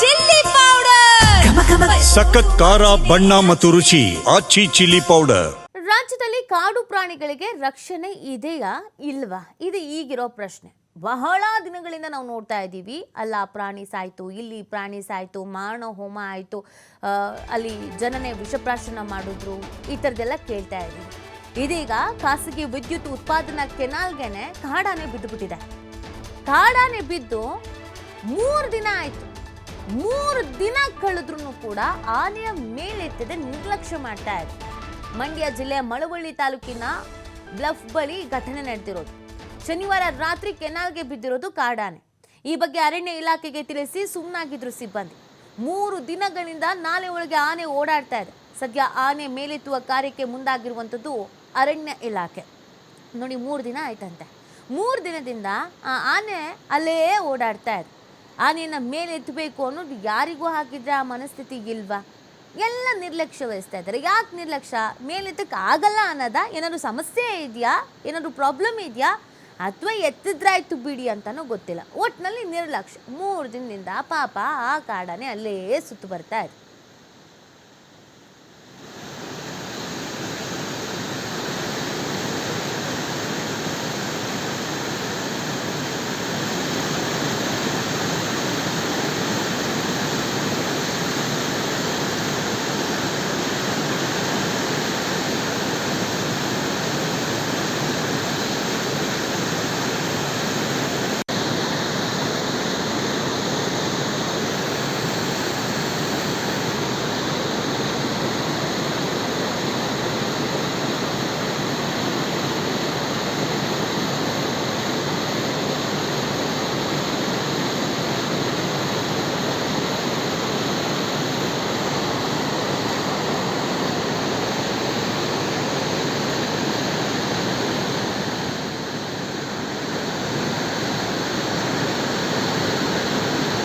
Chilli powder. ಸಖತ್ ಖಾರ ಬಣ್ಣ ಮತ್ತು ರುಚಿ ಆಚಿ ಚಿಲ್ಲಿ ಪೌಡರ್. ರಾಜ್ಯದಲ್ಲಿ ಕಾಡು ಪ್ರಾಣಿಗಳಿಗೆ ರಕ್ಷಣೆ ಇದೆಯಾ ಇಲ್ವಾ? ಇದು ಈಗಿರೋ ಪ್ರಶ್ನೆ. ಬಹಳ ದಿನಗಳಿಂದ ನಾವು ನೋಡ್ತಾ ಇದ್ದೀವಿ. ಅಲ್ಲ ಪ್ರಾಣಿ ಸಾಯ್ತು ಇಲ್ಲಿ ಪ್ರಾಣಿ ಸಾಯ್ತು ಮಾರಣ ಹೋಮ ಆಯಿತು ಅಲ್ಲಿ ಜನನೇ ವಿಷಪ್ರಾಶನ ಮಾಡಿದ್ರು ಈ ಥರದ್ದೆಲ್ಲ ಕೇಳ್ತಾ ಇದ್ದೀವಿ. ಇದೀಗ ಖಾಸಗಿ ವಿದ್ಯುತ್ ಉತ್ಪಾದನಾ ಕೆನಾಲ್ಗೆನೆ ಕಾಡಾನೆ ಬಿದ್ದುಬಿಟ್ಟಿದೆ. ಕಾಡಾನೆ ಬಿದ್ದು ಮೂರು ದಿನ ಆಯಿತು. ಮೂರು ದಿನ ಕಳೆದ್ರೂ ಕೂಡ ಆನೆಯ ಮೇಲೆತ್ತದೆ ನಿರ್ಲಕ್ಷ್ಯ ಮಾಡ್ತಾ ಇದೆ. ಮಂಡ್ಯ ಜಿಲ್ಲೆಯ ಮಳವಳ್ಳಿ ತಾಲೂಕಿನ ಬ್ಲಫ್ ಬಳಿ ಘಟನೆ ನಡೆದಿರೋದು. ಶನಿವಾರ ರಾತ್ರಿ ಕೆನಾಲ್ಗೆ ಬಿದ್ದಿರೋದು ಕಾಡಾನೆ. ಈ ಬಗ್ಗೆ ಅರಣ್ಯ ಇಲಾಖೆಗೆ ತಿಳಿಸಿ ಸುಮ್ಮನಾಗಿದ್ರು ಸಿಬ್ಬಂದಿ. ಮೂರು ದಿನಗಳಿಂದ ನಾಲೆ ಒಳಗೆ ಆನೆ ಓಡಾಡ್ತಾ ಇದೆ. ಸದ್ಯ ಆನೆ ಮೇಲೆತ್ತುವ ಕಾರ್ಯಕ್ಕೆ ಮುಂದಾಗಿರುವಂಥದ್ದು ಅರಣ್ಯ ಇಲಾಖೆ. ನೋಡಿ, ಮೂರು ದಿನ ಆಯ್ತಂತೆ. ಮೂರು ದಿನದಿಂದ ಆ ಆನೆ ಅಲ್ಲೇ ಓಡಾಡ್ತಾ ಇದೆ. ಆನೆಯನ್ನು ಮೇಲೆ ಎತ್ತಬೇಕು ಅನ್ನೋದು ಯಾರಿಗೂ ಹಾಕಿದ್ರೆ ಆ ಮನಸ್ಥಿತಿ ಇಲ್ವಾ? ಎಲ್ಲ ನಿರ್ಲಕ್ಷ್ಯ ವಹಿಸ್ತಾ ಇದ್ದಾರೆ. ಯಾಕೆ ನಿರ್ಲಕ್ಷ್ಯ? ಮೇಲೆತ್ತಕ್ಕೆ ಆಗಲ್ಲ ಅನ್ನೋದ? ಏನಾದ್ರು ಸಮಸ್ಯೆ ಇದೆಯಾ? ಏನಾದರೂ ಪ್ರಾಬ್ಲಮ್ ಇದೆಯಾ? ಅಥವಾ ಎತ್ತಿದ್ರಾಯ್ತು ಬಿಡಿ ಅಂತಲೂ ಗೊತ್ತಿಲ್ಲ. ಒಟ್ಟಿನಲ್ಲಿ ನಿರ್ಲಕ್ಷ್ಯ. ಮೂರು ದಿನದಿಂದ ಪಾಪ ಆ ಕಾಡನೇ ಅಲ್ಲೇ ಸುತ್ತು ಬರ್ತಾ ಇದೆ.